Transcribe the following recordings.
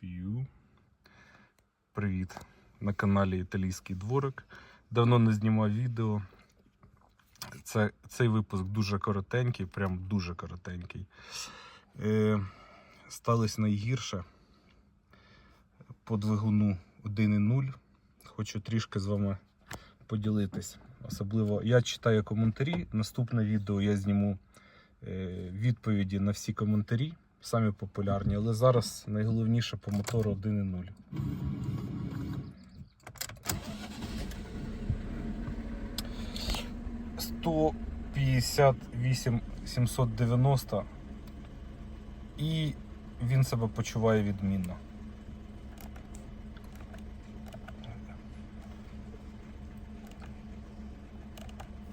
П'ю. Привіт на каналі Італійський дворик. Давно не знімав відео. Це, цей випуск дуже коротенький, прям дуже коротенький. Е, сталося найгірше по двигуну 1.0. Хочу трішки з вами поділитись. Особливо я читаю коментарі. Наступне відео я зніму е, відповіді на всі коментарі, самі популярні, але зараз найголовніше по мотору 1.0. Сто п'ятдесят вісім сімсот дев'яносто і він себе почуває відмінно.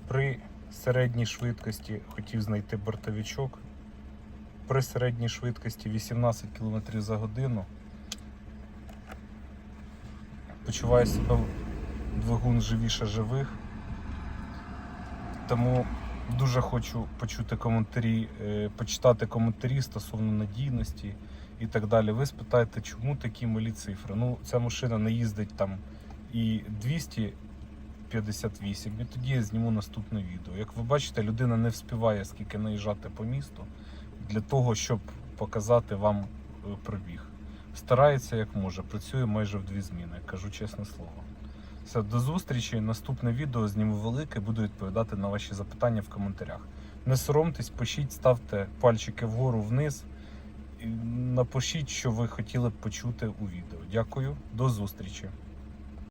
При середній швидкості хотів знайти бортовичок. При середній швидкості 18 км за годину. Почуваю себе двигун живіше живих. Тому дуже хочу почути коментарі, е, почитати коментарі стосовно надійності і так далі. Ви спитаєте, чому такі малі цифри? Ну, ця машина не їздить там і 258, і тоді я зніму наступне відео. Як ви бачите, людина не вспіває скільки наїжджати по місту для того, щоб показати вам е, пробіг. Старається як може, працює майже в дві зміни, кажу чесне слово. Все, до зустрічі. Наступне відео зніму велике, буду відповідати на ваші запитання в коментарях. Не соромтесь, пишіть, ставте пальчики вгору вниз. І напишіть, що ви хотіли б почути у відео. Дякую, до зустрічі.